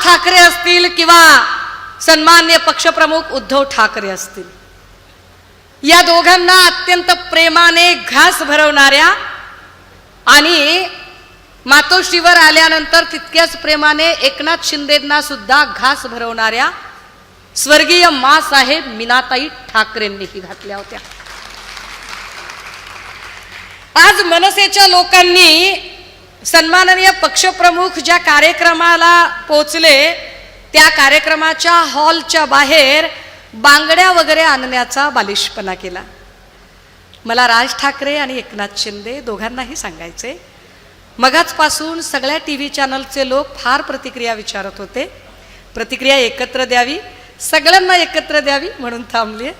ठाकरे असतील किंवा सन्मान्य पक्षप्रमुख उद्धव ठाकरे असतील. या दोघांना अत्यंत प्रेमाने घास भरवणाऱ्या आणि मातोश्रीवर आल्यानंतर तितक्याच प्रेमाने एकनाथ शिंदेंना सुद्धा घास भरवणाऱ्या स्वर्गीय मासाहेब मीनाताई ठाकरेंनीही घातल्या होत्या. आज मनसेच्या लोकांनी सन्माननीय पक्षप्रमुख ज्या कार्यक्रमाला पोचले त्या कार्यक्रमाच्या हॉलच्या बाहेर बांगड्या वगैरे आणण्याचा बालिशपणा केला. मला राज ठाकरे आणि एकनाथ शिंदे दोघांनाही सांगायचे. मगाचपासून सगळ्या टी व्ही चॅनलचे लोक फार प्रतिक्रिया विचारत होते. प्रतिक्रिया एकत्र द्यावी सगळ्यांना एकत्र द्यावी म्हणून थांबली.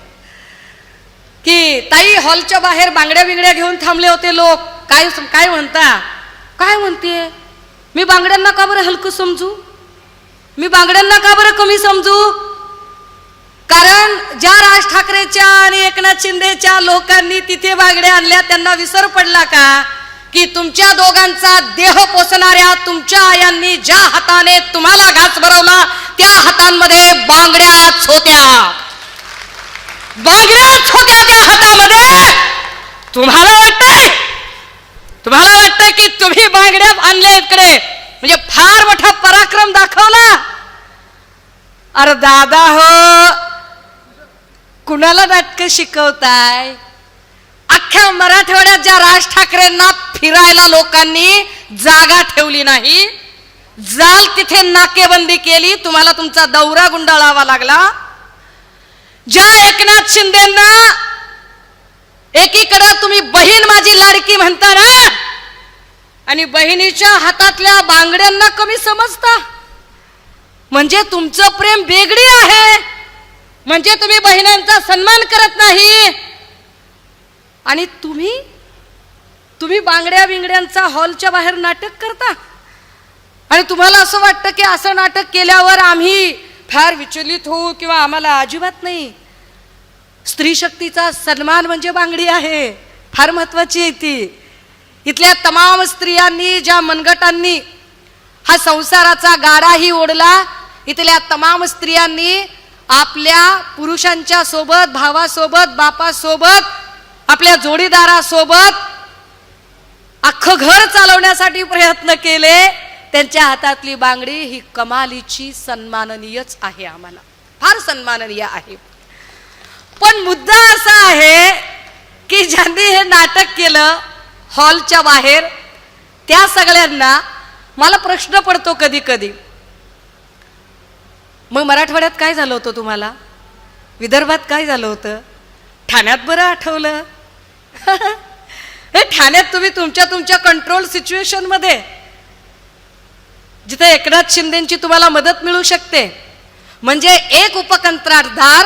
की ताई हॉलच्या बाहेर बांगड्या बिंगड्या घेऊन थांबले होते लोक. काय काय म्हणता? काय म्हणते? मी बांगड्यांना का बरं हलकं समजू? मी बांगड्यांना का बरं कमी समजू? कारण ज्या राज ठाकरेच्या आणि एकनाथ शिंदेच्या लोकांनी तिथे बांगड्या आणल्या त्यांना विसर पडला का? की तुमच्या दोघांचा देह पोसणाऱ्या तुमच्या आयांनी ज्या हाताने तुम्हाला घास भरवला त्या हातांमध्ये बांगड्याच होत्या. बांगड्याच होत्या त्या हातामध्ये! तुम्हाला वाटतंय? तुम्हाला तुम्ही बांगड्या आणल्या इकडे. म्हणजे फार मोठा पराक्रम दाखवला. अरे दादा हो कुणाला नाटक शिकवताय? अख्ख्या मराठवाड्यात ज्या राज ठाकरेंना फिरायला लोकांनी जागा ठेवली नाही जाल तिथे नाकेबंदी केली तुम्हाला तुमचा दौरा गुंडाळावा लागला. ज्या एकनाथ शिंदेना एकीकडे तुम्ही बहीण माझी लाडकी म्हणता ना आणि बहिणीच्या हातातल्या बांगड्यांना कमी समजता. म्हणजे तुमचं प्रेम वेगळी आहे. म्हणजे तुम्ही बहिणांचा सन्मान करत नाही. आणि तुम्ही तुम्ही बांगड्या बिंगड्यांचा हॉलच्या बाहेर नाटक करता. आणि तुम्हाला असं वाटतं की असं नाटक केल्यावर आम्ही फार विचलित होऊ किंवा आम्हाला अजिबात नाही. स्त्री शक्तीचा सन्मान म्हणजे बांगडी आहे. फार महत्वाची आहे ती. इथल्या तमाम स्त्रियांनी ज्या मनगटांनी हा संसाराचा गाडाही ओढला इथल्या तमाम स्त्रियांनी आपल्या पुरुषांच्या सोबत भावासोबत बापासोबत आपल्या जोडीदारासोबत अख्खं घर चालवण्यासाठी प्रयत्न केले. त्यांच्या हातातली बांगडी ही कमालीची सन्माननीयच आहे आम्हाला. फार सन्माननीय आहे. पण मुद्दा असा आहे की ज्यांनी हे नाटक केलं हॉलच्या बाहेर. त्या सगळ्यांना मला प्रश्न पडतो कधी कधी मग मराठवाड्यात काय झालं होतं तुम्हाला? विदर्भात काय झालं होतं? ठाण्यात बरं आठवलं? हे ठाण्यात तुम्ही तुमच्या तुमच्या कंट्रोल सिच्युएशनमध्ये जिथे एकनाथ शिंदेची तुम्हाला मदत मिळू शकते. म्हणजे एक उपकंत्राटदार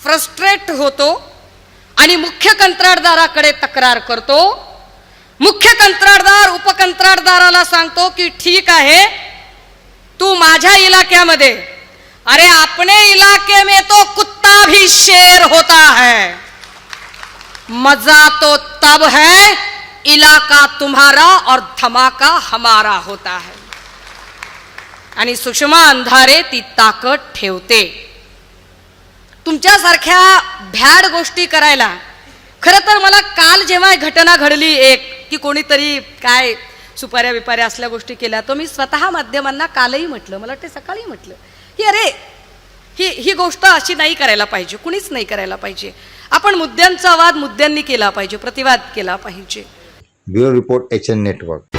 फ्रस्ट्रेट होतो आणि मुख्य कंत्राटदाराकडे तक्रार करतो. मुख्य कंत्राटदार उपकंत्राटदाराला सांगतो की ठीक आहे तू माझ्या इलाक्यामध्ये. अरे अपने इलाके में तो कुत्ता भी शेर होता है. मजा तो तब है इलाका तुम्हारा और धमाका हमारा होता है. आणि सुषमा अंधारे ती ताकद ठेवते. तुमच्यासारख्या भॅड गोष्टी करायला खरं तर मला काल जेव्हा घटना घडली एक की कोणीतरी काय सुपाऱ्या बिपाऱ्या असल्या गोष्टी केल्या तो मी स्वतः माध्यमांना कालही म्हटलं. मला वाटतं सकाळी म्हटलं की अरे ही ही गोष्ट अशी नाही करायला पाहिजे कुणीच नाही करायला पाहिजे. आपण मुद्द्यांचा वाद मुद्द्यांनी केला पाहिजे प्रतिवाद केला पाहिजे. Bureau report H N network.